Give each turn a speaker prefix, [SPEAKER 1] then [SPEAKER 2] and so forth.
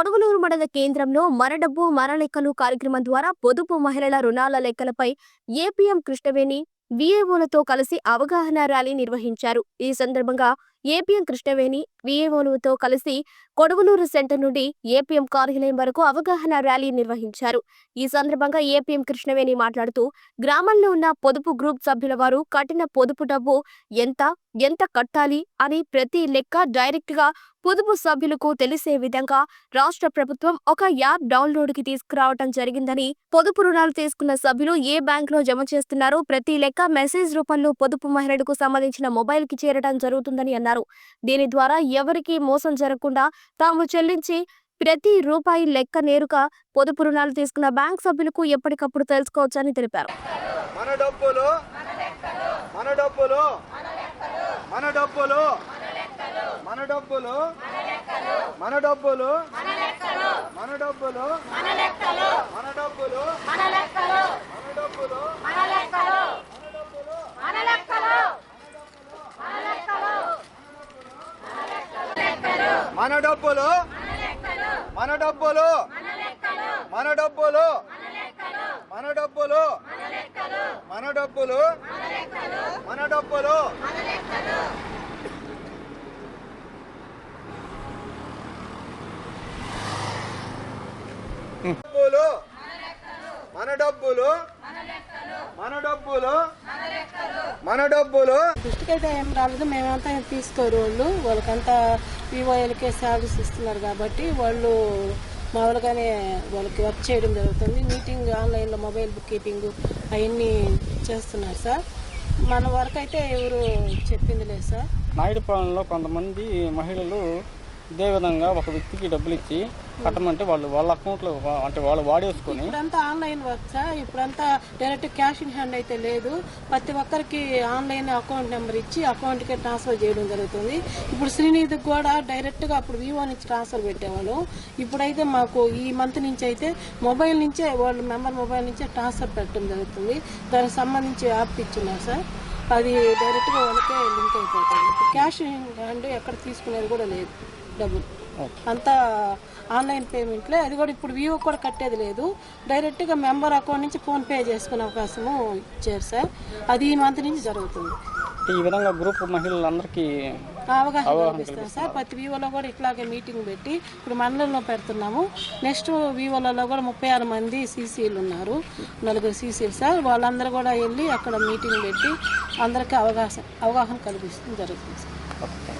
[SPEAKER 1] పొరుగులూరు మండల కేంద్రంలో మరడబ్బు మరలెక్కలు కార్యక్రమం ద్వారా పొదుపు మహిళల రుణాల లెక్కలపై ఏపీఎం కృష్ణవేణి విఏఓలతో కలిసి అవగాహన ర్యాలీ నిర్వహించారు. ఈ సందర్భంగా ఏపీఎం కృష్ణవేణి విఏఓలతో కలిసి కొడుగులూరు సెంటర్ నుండి ఏపీఎం కార్యాలయం వరకు అవగాహన ర్యాలీ నిర్వహించారు. ఈ సందర్భంగా ఏపీఎం కృష్ణవేణి మాట్లాడుతూ గ్రామంలో ఉన్న పొదుపు గ్రూప్ సభ్యుల వారు కట్టిన పొదుపు డబ్బు ఎంత ఎంత కట్టాలి అని ప్రతి లెక్క డైరెక్ట్గా పొదుపు సభ్యులకు తెలిసే విధంగా రాష్ట్ర ప్రభుత్వం ఒక యాప్ డౌన్లోడ్కి తీసుకురావడం జరిగిందని పొదుపు రుణాలు తీసుకున్న సభ్యులు ఏ బ్యాంక్లో జమ చేస్తున్నారో ప్రతి లెక్క మెసేజ్ రూపంలో పొదుపు మహిళలకు సంబంధించిన మొబైల్కి చేరడం జరుగుతుందని అన్నారు. దీని ద్వారా ఎవరికీ మోసం జరగకుండా తాము చెల్లించి ప్రతి రూపాయి లెక్క నేరుగా పొదుపు రుణాలు తీసుకున్న బ్యాంక్ సభ్యులకు ఎప్పటికప్పుడు తెలుసుకోవచ్చని తెలిపారు.
[SPEAKER 2] మన డబ్బులు మన డబ్బులు మన డబ్బులు మన డబ్బులు మన డబ్బులు మన డబ్బులు మన డబ్బులు మన డబ్బులు మన డబ్బులు మన డబ్బులు మన డబ్బులు మన డబ్బులు మన డబ్బులు మన డబ్బులు మన డబ్బులు మన డబ్బులు మన డబ్బులు మన డబ్బులు? మన డబ్బులు?
[SPEAKER 3] దృష్టికైతే ఏం రాలేదు మేమంతా తీసుకోరు వాళ్ళు. వాళ్ళకంతా పీఓఎల్కే శాలరీస్ ఇస్తున్నారు కాబట్టి వాళ్ళు మామూలుగానే వాళ్ళకి వర్క్ చేయడం జరుగుతుంది. మీటింగ్ ఆన్లైన్లో మొబైల్ బుక్ కీపింగ్ అవన్నీ చేస్తున్నారు సార్. మన వరకు అయితే ఎవరు చెప్పింది లేదు సార్.
[SPEAKER 4] నాయుడుపాలెంలో కొంతమంది మహిళలు ఇదే విధంగా ఒక వ్యక్తికి డబ్బులు ఇచ్చి కట్టమంటే వాళ్ళు వాళ్ళ అకౌంట్లో అంటే వాళ్ళు వాడేసుకొని
[SPEAKER 3] ఇప్పుడంతా ఆన్లైన్ వర్క్ సార్ ఇప్పుడంతా డైరెక్ట్ క్యాష్ ఇన్ హ్యాండ్ అయితే లేదు. ప్రతి ఒక్కరికి ఆన్లైన్ అకౌంట్ నెంబర్ ఇచ్చి అకౌంట్కి ట్రాన్స్ఫర్ చేయడం జరుగుతుంది. ఇప్పుడు శ్రీనిధికి కూడా డైరెక్ట్గా అప్పుడు వివో నుంచి ట్రాన్స్ఫర్ పెట్టేవాళ్ళు ఇప్పుడైతే మాకు ఈ మంత్ నుంచి అయితే మొబైల్ నుంచే వాళ్ళ మెంబర్ మొబైల్ నుంచే ట్రాన్స్ఫర్ పెట్టడం జరుగుతుంది. దానికి సంబంధించి యాప్ ఇచ్చున్నారు సార్. అది డైరెక్ట్గా వాళ్ళకే లింక్ అయిపోతుంది. ఇప్పుడు క్యాష్ హ్యాండ్ ఎక్కడ తీసుకునేది కూడా లేదు డబ్బులు. అంతా ఆన్లైన్ పేమెంట్లే. అది కూడా ఇప్పుడు వివో కూడా కట్టేది లేదు. డైరెక్ట్గా మెంబర్ అకౌంట్ నుంచి ఫోన్ పే చేసుకునే అవకాశము ఇచ్చారు సార్. అది ఈ మంత్ నుంచి జరుగుతుంది.
[SPEAKER 4] ఈ విధంగా గ్రూప్ మహిళలందరికీ
[SPEAKER 3] అవగాహన కల్పిస్తారు సార్. ప్రతి వివోలో కూడా ఇట్లాగే మీటింగ్ పెట్టి ఇప్పుడు మండలంలో పెడుతున్నాము. నెక్స్ట్ వివోలలో కూడా ముప్పై ఆరు మంది సీసీలు ఉన్నారు. నలుగురు సీసీలు సార్. వాళ్ళందరూ కూడా వెళ్ళి అక్కడ మీటింగ్ పెట్టి అందరికీ అవకాశం అవగాహన కల్పిస్తుంది జరుగుతుంది సార్.